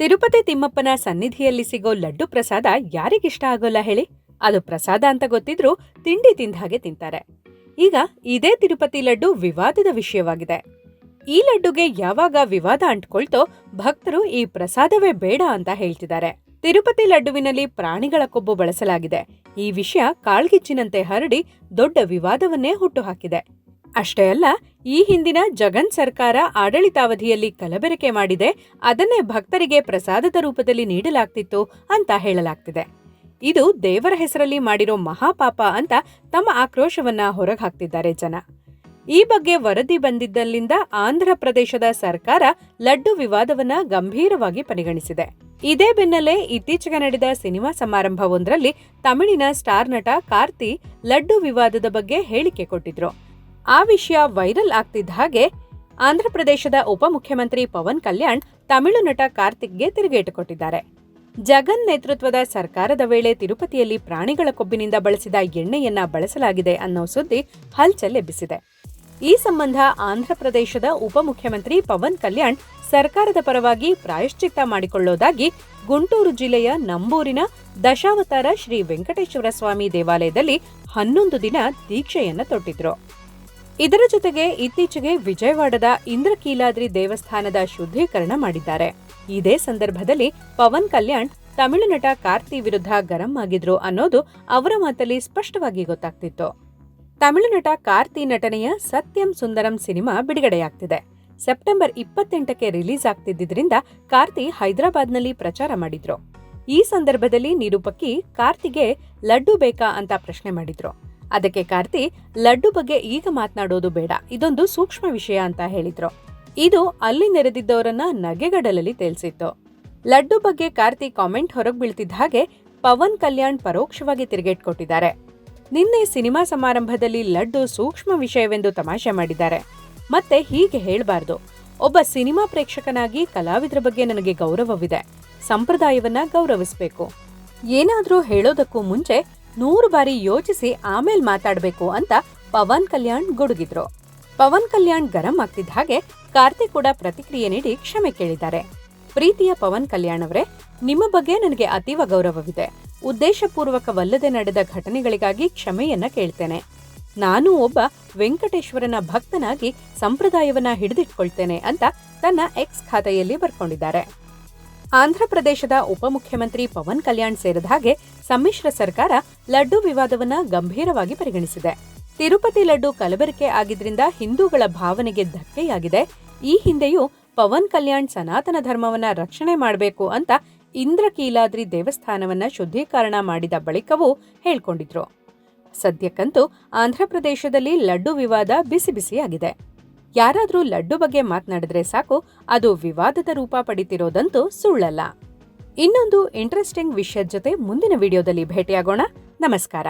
ತಿರುಪತಿ ತಿಮ್ಮಪ್ಪನ ಸನ್ನಿಧಿಯಲ್ಲಿ ಸಿಗೋ ಲಡ್ಡು ಪ್ರಸಾದ ಯಾರಿಗಿಷ್ಟ ಆಗೋಲ್ಲ ಹೇಳಿ? ಅದು ಪ್ರಸಾದ ಅಂತ ಗೊತ್ತಿದ್ರೂ ತಿಂಡಿ ತಿಂದ ಹಾಗೆ ತಿಂತಾರೆ. ಈಗ ಇದೇ ತಿರುಪತಿ ಲಡ್ಡು ವಿವಾದದ ವಿಷಯವಾಗಿದೆ. ಈ ಲಡ್ಡುಗೆ ಯಾವಾಗ ವಿವಾದ ಅಂಟ್ಕೊಳ್ತೋ ಭಕ್ತರು ಈ ಪ್ರಸಾದವೇ ಬೇಡ ಅಂತ ಹೇಳ್ತಿದ್ದಾರೆ. ತಿರುಪತಿ ಲಡ್ಡುವಿನಲ್ಲಿ ಪ್ರಾಣಿಗಳ ಕೊಬ್ಬು ಬಳಸಲಾಗಿದೆ. ಈ ವಿಷಯ ಕಾಳ್ಗಿಚ್ಚಿನಂತೆ ಹರಡಿ ದೊಡ್ಡ ವಿವಾದವನ್ನೇ ಹುಟ್ಟುಹಾಕಿದೆ ಅಷ್ಟೇ ಅಲ್ಲ, ಈ ಹಿಂದಿನ ಜಗನ್ ಸರ್ಕಾರ ಆಡಳಿತಾವಧಿಯಲ್ಲಿ ಕಲಬೆರಕೆ ಮಾಡಿದೆ, ಅದನ್ನೇ ಭಕ್ತರಿಗೆ ಪ್ರಸಾದದ ರೂಪದಲ್ಲಿ ನೀಡಲಾಗ್ತಿತ್ತು ಅಂತ ಹೇಳಲಾಗ್ತಿದೆ. ಇದು ದೇವರ ಹೆಸರಲ್ಲಿ ಮಾಡಿರೋ ಮಹಾಪಾಪ ಅಂತ ತಮ್ಮ ಆಕ್ರೋಶವನ್ನ ಹೊರಗಾಕ್ತಿದ್ದಾರೆ ಜನ. ಈ ಬಗ್ಗೆ ವರದಿ ಬಂದಿದ್ದಲ್ಲಿಂದ ಆಂಧ್ರ ಪ್ರದೇಶದ ಸರ್ಕಾರ ಲಡ್ಡು ವಿವಾದವನ್ನ ಗಂಭೀರವಾಗಿ ಪರಿಗಣಿಸಿದೆ. ಇದೇ ಬೆನ್ನಲ್ಲೇ ಇತ್ತೀಚೆಗೆ ನಡೆದ ಸಿನಿಮಾ ಸಮಾರಂಭವೊಂದರಲ್ಲಿ ತಮಿಳಿನ ಸ್ಟಾರ್ ನಟ ಕಾರ್ತಿ ಲಡ್ಡು ವಿವಾದದ ಬಗ್ಗೆ ಹೇಳಿಕೆ ಕೊಟ್ಟಿದ್ರು. ಆ ವಿಷಯ ವೈರಲ್ ಆಗ್ತಿದ್ದ ಹಾಗೆ ಆಂಧ್ರಪ್ರದೇಶದ ಉಪಮುಖ್ಯಮಂತ್ರಿ ಪವನ್ ಕಲ್ಯಾಣ್ ತಮಿಳು ನಟ ಕಾರ್ತಿಕ್ಗೆ ತಿರುಗೇಟು ಕೊಟ್ಟಿದ್ದಾರೆ. ಜಗನ್ ನೇತೃತ್ವದ ಸರ್ಕಾರದ ವೇಳೆ ತಿರುಪತಿಯಲ್ಲಿ ಪ್ರಾಣಿಗಳ ಕೊಬ್ಬಿನಿಂದ ಬಳಸಿದ ಎಣ್ಣೆಯನ್ನ ಬಳಸಲಾಗಿದೆ ಅನ್ನೋ ಸುದ್ದಿ ಹಲ್ಚಲ್ ಎಬ್ಬಿಸಿದೆ. ಈ ಸಂಬಂಧ ಆಂಧ್ರಪ್ರದೇಶದ ಉಪಮುಖ್ಯಮಂತ್ರಿ ಪವನ್ ಕಲ್ಯಾಣ್ ಸರ್ಕಾರದ ಪರವಾಗಿ ಪ್ರಾಯಶ್ಚಿತ್ತ ಮಾಡಿಕೊಳ್ಳೋದಾಗಿ ಗುಂಟೂರು ಜಿಲ್ಲೆಯ ನಂಬೂರಿನ ದಶಾವತಾರ ಶ್ರೀ ವೆಂಕಟೇಶ್ವರ ಸ್ವಾಮಿ ದೇವಾಲಯದಲ್ಲಿ ಹನ್ನೊಂದು ದಿನ ದೀಕ್ಷೆಯನ್ನ ತೊಟ್ಟಿದ್ರು. ಇದರ ಜೊತೆಗೆ ಇತ್ತೀಚೆಗೆ ವಿಜಯವಾಡದ ಇಂದ್ರಕೀಲಾದ್ರಿ ದೇವಸ್ಥಾನದ ಶುದ್ಧೀಕರಣ ಮಾಡಿದ್ದಾರೆ. ಇದೇ ಸಂದರ್ಭದಲ್ಲಿ ಪವನ್ ಕಲ್ಯಾಣ್ ತಮಿಳು ನಟ ಕಾರ್ತಿ ವಿರುದ್ಧ ಗರಂ ಆಗಿದ್ರು ಅನ್ನೋದು ಅವರ ಮಾತಲ್ಲಿ ಸ್ಪಷ್ಟವಾಗಿ ಗೊತ್ತಾಗ್ತಿತ್ತು. ತಮಿಳು ನಟ ಕಾರ್ತಿ ನಟನೆಯ ಸತ್ಯಂ ಸುಂದರಂ ಸಿನಿಮಾ ಬಿಡುಗಡೆಯಾಗ್ತಿದೆ. ಸೆಪ್ಟೆಂಬರ್ ಇಪ್ಪತ್ತೆಂಟಕ್ಕೆ ರಿಲೀಸ್ ಆಗ್ತಿದ್ದರಿಂದ ಕಾರ್ತಿ ಹೈದರಾಬಾದ್ನಲ್ಲಿ ಪ್ರಚಾರ ಮಾಡಿದ್ರು. ಈ ಸಂದರ್ಭದಲ್ಲಿ ನಿರೂಪಕಿ ಕಾರ್ತಿಗೆ ಲಡ್ಡು ಬೇಕಾ ಅಂತ ಪ್ರಶ್ನೆ ಮಾಡಿದ್ರು. ಅದಕ್ಕೆ ಕಾರ್ತಿ, ಲಡ್ಡು ಬಗ್ಗೆ ಈಗ ಮಾತನಾಡೋದು ಬೇಡ, ಇದೊಂದು ಸೂಕ್ಷ್ಮ ವಿಷಯ ಅಂತ ಹೇಳಿದ್ರು. ಇದು ಅಲ್ಲಿ ನೆರೆದಿದ್ದವರನ್ನ ನಗೆಗಡಲಲ್ಲಿ ತೇಲ್ಸಿತ್ತು. ಲಡ್ಡು ಬಗ್ಗೆ ಕಾರ್ತಿ ಕಾಮೆಂಟ್ ಹೊರಗ್ ಬೀಳ್ತಿದ್ದ ಹಾಗೆ ಪವನ್ ಕಲ್ಯಾಣ್ ಪರೋಕ್ಷವಾಗಿ ತಿರುಗೇಟ್ ಕೊಟ್ಟಿದ್ದಾರೆ ನಿನ್ನೆ ಸಿನಿಮಾ ಸಮಾರಂಭದಲ್ಲಿ ಲಡ್ಡು ಸೂಕ್ಷ್ಮ ವಿಷಯವೆಂದು ತಮಾಷೆ ಮಾಡಿದ್ದಾರೆ. ಮತ್ತೆ ಹೀಗೆ ಹೇಳಬಾರ್ದು, ಒಬ್ಬ ಸಿನಿಮಾ ಪ್ರೇಕ್ಷಕನಾಗಿ ಕಲಾವಿದರ ಬಗ್ಗೆ ನನಗೆ ಗೌರವವಿದೆ, ಸಂಪ್ರದಾಯವನ್ನ ಗೌರವಿಸಬೇಕು. ಏನಾದ್ರೂ ಹೇಳೋದಕ್ಕೂ ಮುಂಚೆ ನೂರು ಬಾರಿ ಯೋಚಿಸಿ ಆಮೇಲೆ ಮಾತಾಡಬೇಕು ಅಂತ ಪವನ್ ಕಲ್ಯಾಣ್ ಗುಡುಗಿದ್ರು. ಪವನ್ ಕಲ್ಯಾಣ್ ಗರಂ ಆಗ್ತಿದ್ದ ಹಾಗೆ ಕಾರ್ತಿಕ್ ಕೂಡ ಪ್ರತಿಕ್ರಿಯೆ ನೀಡಿ ಕ್ಷಮೆ ಕೇಳಿದ್ದಾರೆ. ಪ್ರೀತಿಯ ಪವನ್ ಕಲ್ಯಾಣ್ ಅವರೇ, ನಿಮ್ಮ ಬಗ್ಗೆ ನನಗೆ ಅತೀವ ಗೌರವವಿದೆ. ಉದ್ದೇಶಪೂರ್ವಕವಲ್ಲದೆ ನಡೆದ ಘಟನೆಗಳಿಗಾಗಿ ಕ್ಷಮೆಯನ್ನ ಕೇಳ್ತೇನೆ. ನಾನು ಒಬ್ಬ ವೆಂಕಟೇಶ್ವರನ ಭಕ್ತನಾಗಿ ಸಂಪ್ರದಾಯವನ್ನ ಹಿಡಿದಿಟ್ಕೊಳ್ತೇನೆ ಅಂತ ತನ್ನ ಎಕ್ಸ್ ಖಾತೆಯಲ್ಲಿ ಬರ್ಕೊಂಡಿದ್ದಾರೆ. ಆಂಧ್ರಪ್ರದೇಶದ ಉಪಮುಖ್ಯಮಂತ್ರಿ ಪವನ್ ಕಲ್ಯಾಣ್ ಸೇರಿದ ಹಾಗೆ ಸಮ್ಮಿಶ್ರ ಸರ್ಕಾರ ಲಡ್ಡು ವಿವಾದವನ್ನು ಗಂಭೀರವಾಗಿ ಪರಿಗಣಿಸಿದೆ. ತಿರುಪತಿ ಲಡ್ಡು ಕಲಬೆರಕೆ ಆಗಿದ್ರಿಂದ ಹಿಂದೂಗಳ ಭಾವನೆಗೆ ಧಕ್ಕೆಯಾಗಿದೆ. ಈ ಹಿಂದೆಯೂ ಪವನ್ ಕಲ್ಯಾಣ್ ಸನಾತನ ಧರ್ಮವನ್ನ ರಕ್ಷಣೆ ಮಾಡಬೇಕು ಅಂತ ಇಂದ್ರಕೀಲಾದ್ರಿ ದೇವಸ್ಥಾನವನ್ನ ಶುದ್ಧೀಕರಣ ಮಾಡಿದ ಬಳಿಕವೂ ಹೇಳ್ಕೊಂಡಿದ್ರು. ಸದ್ಯಕ್ಕಂತೂ ಆಂಧ್ರಪ್ರದೇಶದಲ್ಲಿ ಲಡ್ಡು ವಿವಾದ ಬಿಸಿ ಬಿಸಿಯಾಗಿದೆ. ಯಾರಾದ್ರೂ ಲಡ್ಡು ಬಗ್ಗೆ ಮಾತನಾಡಿದ್ರೆ ಸಾಕು, ಅದು ವಿವಾದದ ರೂಪ ಪಡಿತಿರೋದಂತೂ ಸುಳ್ಳಲ್ಲ. ಇನ್ನೊಂದು ಇಂಟ್ರೆಸ್ಟಿಂಗ್ ವಿಷಯದ ಜೊತೆ ಮುಂದಿನ ವಿಡಿಯೋದಲ್ಲಿ ಭೇಟಿಯಾಗೋಣ. ನಮಸ್ಕಾರ.